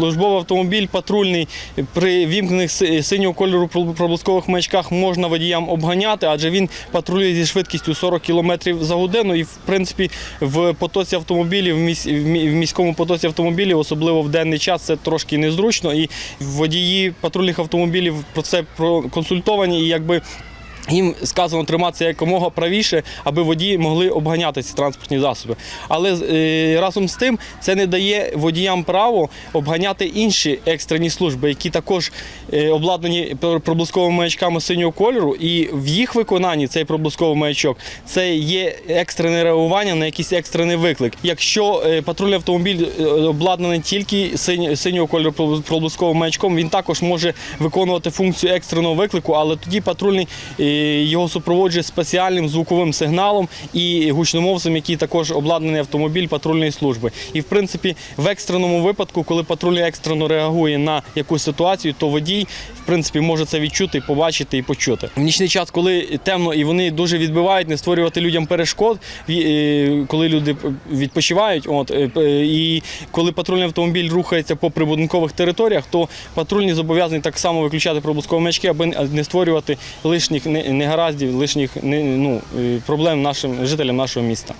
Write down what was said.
службовий автомобіль патрульний при вімкнених синього кольору проб- проблискових маячках можна водіям обганяти, адже він патрулює зі швидкістю 40 км за годину. І в принципі в потоці автомобілів, в, місь, в мі- в міському потоці автомобілів, особливо в денний час, це трошки незручно. І водії патрульних автомобілів про це проконсультовані і якби. Їм сказано триматися якомога правіше, аби водії могли обганяти ці транспортні засоби. Але е, разом з тим це не дає водіям право обганяти інші екстрені служби, які також е, обладнані проблисковими маячками синього кольору, і в їх виконанні цей проблисковий маячок це є екстрене реагування на якийсь екстрений виклик. Якщо е, патрульний автомобіль обладнаний тільки синього кольору проблисковим маячком, він також може виконувати функцію екстреного виклику, але тоді патрульний його супроводжує спеціальним звуковим сигналом і гучномовцем, який також обладнаний автомобіль патрульної служби. І в принципі, в екстреному випадку, коли патрульний екстрено реагує на якусь ситуацію, то водій в принципі може це відчути, побачити і почути. В нічний час, коли темно і вони дуже відбивають, не створювати людям перешкод, е, коли люди відпочивають. От е, і коли патрульний автомобіль рухається по прибудинкових територіях, то патрульні зобов'язані так само виключати проблискові маячки, аби не створювати лишніх не- негараздів, лишніх ну, проблем нашим жителям нашого міста.